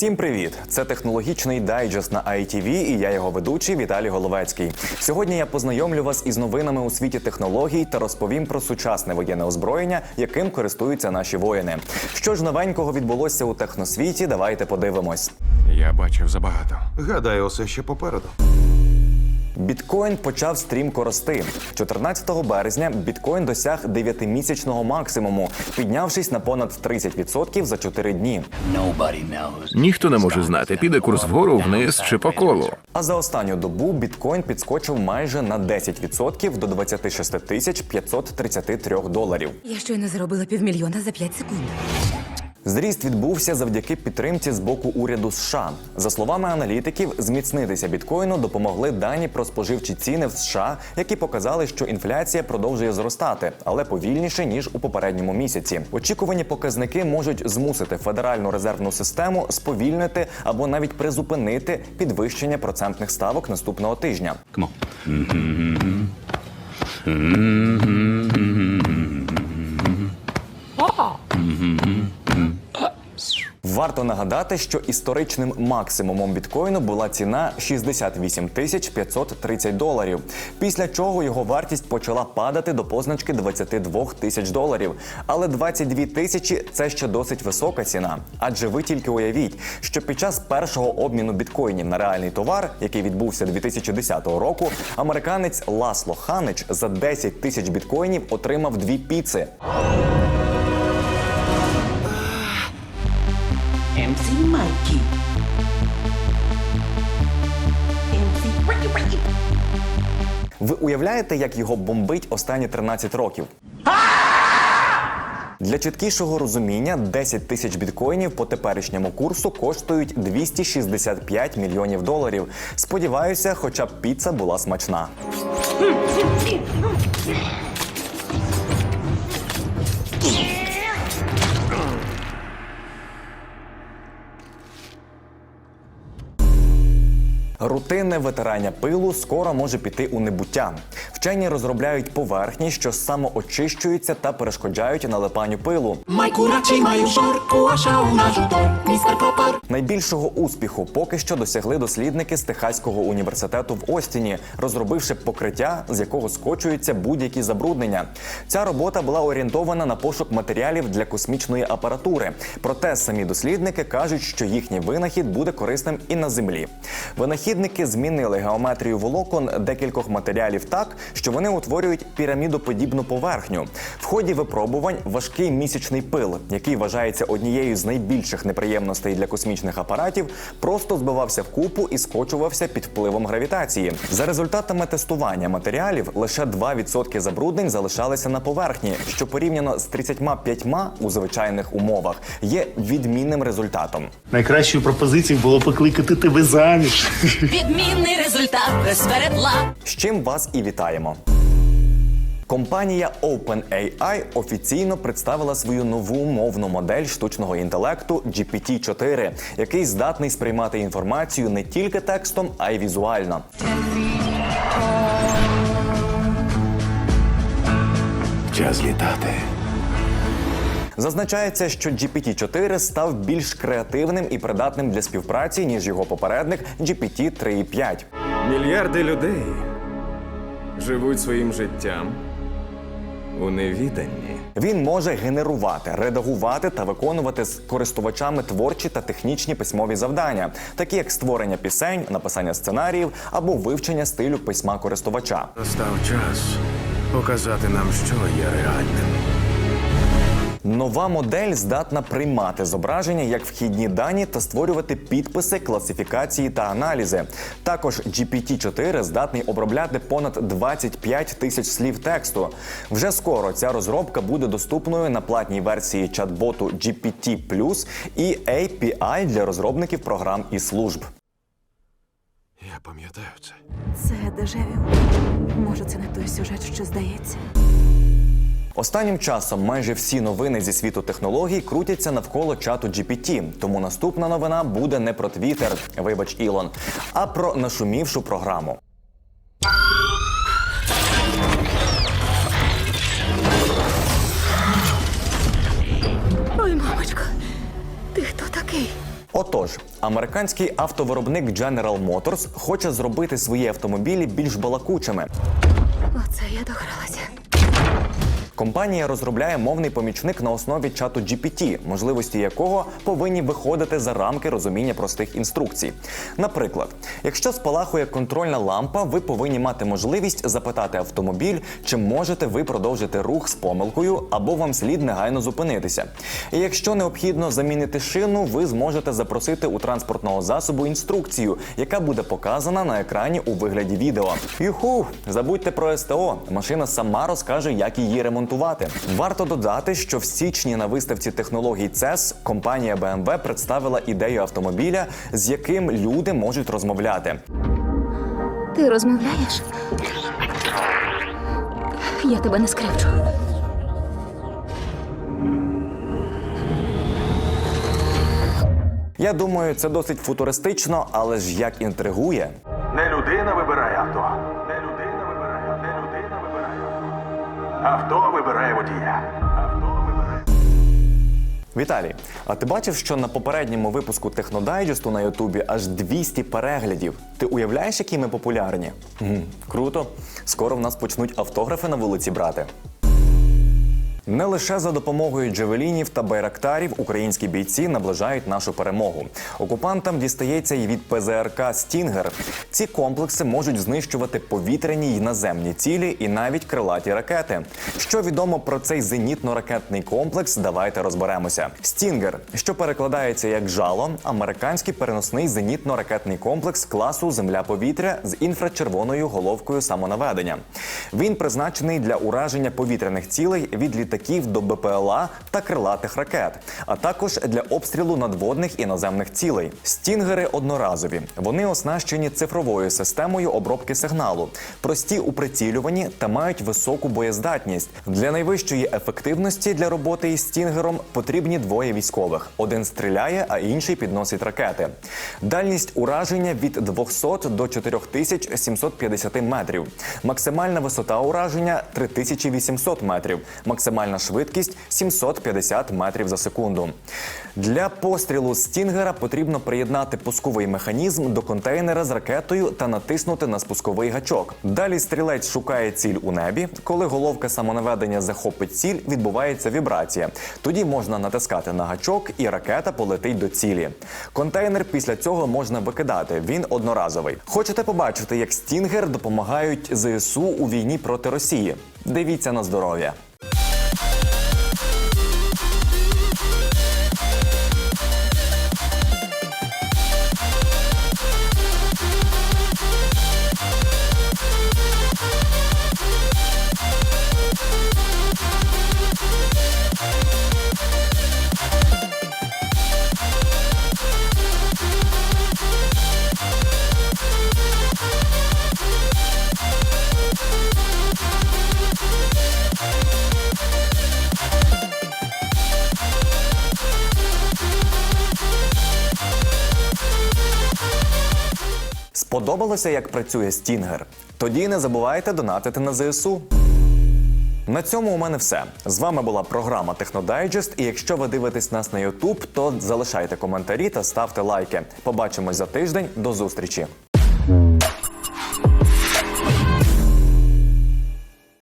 Всім привіт! Це технологічний дайджест на ITV і я його ведучий Віталій Головецький. Сьогодні я познайомлю вас із новинами у світі технологій та розповім про сучасне воєнне озброєння, яким користуються наші воїни. Що ж новенького відбулося у техносвіті? Давайте подивимось. Я бачив забагато. Гадаю, усе ще попереду. Біткоін почав стрімко рости. 14 березня біткоін досяг 9-місячного максимуму, піднявшись на понад 30% за 4 дні. Ніхто не може знати, піде курс вгору, вниз чи по колу. А за останню добу біткоін підскочив майже на 10% до 26 тисяч 533 доларів. Я щойно заробила півмільйона за 5 секунд. Зріст відбувся завдяки підтримці з боку уряду США. За словами аналітиків, зміцнитися біткоїну допомогли дані про споживчі ціни в США, які показали, що інфляція продовжує зростати, але повільніше ніж у попередньому місяці. Очікувані показники можуть змусити Федеральну резервну систему сповільнити або навіть призупинити підвищення процентних ставок наступного тижня. Варто нагадати, що історичним максимумом біткоїну була ціна 68 тисяч 530 доларів. Після чого його вартість почала падати до позначки 22 тисяч доларів. Але 22 тисячі це ще досить висока ціна. Адже ви тільки уявіть, що під час першого обміну біткоїнів на реальний товар, який відбувся 2010 року, американець Ласло Ханич за 10 тисяч біткоїнів отримав дві піци. MC Mikey. MC Ricky Ricky. Ви уявляєте, як його бомбить останні 13 років? Для чіткішого розуміння 10 тисяч біткоїнів по теперішньому курсу коштують 265 мільйонів доларів. Сподіваюся, хоча б піца була смачна. рутину. Рутинне витирання пилу скоро може піти у небуття. Вчені розробляють поверхні, що самоочищуються та перешкоджають налипанню пилу. Найбільшого успіху поки що досягли дослідники з Техаського університету в Остіні, розробивши покриття, з якого скочуються будь-які забруднення. Ця робота була орієнтована на пошук матеріалів для космічної апаратури. Проте самі дослідники кажуть, що їхній винахід буде корисним і на землі. Винахідники змінили геометрію волокон декількох матеріалів так, що вони утворюють пірамідоподібну поверхню. В ході випробувань важкий місячний пил, який вважається однією з найбільших неприємностей для космічних апаратів, просто збивався в купу і скочувався під впливом гравітації. За результатами тестування матеріалів лише 2% забруднень залишалися на поверхні, що порівняно з 35 у звичайних умовах є відмінним результатом. Найкращою пропозицією було покликати тебе заміж. Відмінний результат без перепла. З чим вас і вітаємо. Компанія OpenAI офіційно представила свою нову мовну модель штучного інтелекту GPT-4, який здатний сприймати інформацію не тільки текстом, а й візуально. Час літати. Зазначається, що GPT-4 став більш креативним і придатним для співпраці, ніж його попередник GPT 3.5. Мільярди людей живуть своїм життям у невіданні. Він може генерувати, редагувати та виконувати з користувачами творчі та технічні письмові завдання, такі як створення пісень, написання сценаріїв або вивчення стилю письма користувача. Настав час показати нам, що є реальним. Нова модель здатна приймати зображення як вхідні дані та створювати підписи, класифікації та аналізи. Також GPT-4 здатний обробляти понад 25 тисяч слів тексту. Вже скоро ця розробка буде доступною на платній версії чат-боту GPT+, і API для розробників програм і служб. Я пам'ятаю це. Це дежавю. Може, це не той сюжет, що здається. Останнім часом майже всі новини зі світу технологій крутяться навколо чату GPT, тому наступна новина буде не про Twitter, вибач Ілон, а про нашумівшу програму. Ой, мамочко, ти хто такий? Отож, американський автовиробник General Motors хоче зробити свої автомобілі більш балакучими. Оце я догралася. Компанія розробляє мовний помічник на основі чату GPT, можливості якого повинні виходити за рамки розуміння простих інструкцій. Наприклад, якщо спалахує контрольна лампа, ви повинні мати можливість запитати автомобіль, чи можете ви продовжити рух з помилкою, або вам слід негайно зупинитися. І якщо необхідно замінити шину, ви зможете запросити у транспортного засобу інструкцію, яка буде показана на екрані у вигляді відео. Юху, забудьте про СТО. Машина сама розкаже, як її ремонтувати. Варто додати, що в січні на виставці технологій CES компанія BMW представила ідею автомобіля, з яким люди можуть розмовляти. Ти розмовляєш? Я тебе не скривчу. Я думаю, це досить футуристично, але ж як інтригує. Не людина вибирає авто. Не людина вибирає, не людина вибирає авто. Авто водія. Віталій, а ти бачив, що на попередньому випуску технодайджесту на Ютубі аж 200 переглядів? Ти уявляєш, які ми популярні? Круто. Скоро в нас почнуть автографи на вулиці брати. Не лише за допомогою джевелінів та байрактарів українські бійці наближають нашу перемогу. Окупантам дістається і від ПЗРК Стінгер. Ці комплекси можуть знищувати повітряні й наземні цілі і навіть крилаті ракети. Що відомо про цей зенітно-ракетний комплекс? Давайте розберемося. Стінгер, що перекладається як жало, американський переносний зенітно-ракетний комплекс класу Земля-повітря з інфрачервоною головкою самонаведення. Він призначений для ураження повітряних цілей від літаків до БПЛА та крилатих ракет, а також для обстрілу надводних і наземних цілей. Стінгери одноразові. Вони оснащені цифровою системою обробки сигналу, прості у прицілюванні та мають високу боєздатність. Для найвищої ефективності для роботи із стінгером потрібні двоє військових: один стріляє, а інший підносить ракети. Дальність ураження від 200 до 4750 метрів. Максимальна висота ураження 3800 метрів. Максимальна швидкість 750 метрів за секунду. Для пострілу стінгера потрібно приєднати пусковий механізм до контейнера з ракетою та натиснути на спусковий гачок. Далі стрілець шукає ціль у небі. Коли головка самонаведення захопить ціль, відбувається вібрація. Тоді можна натискати на гачок, і ракета полетить до цілі. Контейнер після цього можна викидати. Він одноразовий. Хочете побачити, як стінгер допомагають ЗСУ у війні проти Росії? Дивіться на здоров'я. Сподобалося, як працює стінгер? Тоді не забувайте донатити на ЗСУ. На цьому у мене все. З вами була програма Технодайджест. І якщо ви дивитесь нас на YouTube, то залишайте коментарі та ставте лайки. Побачимось за тиждень. До зустрічі.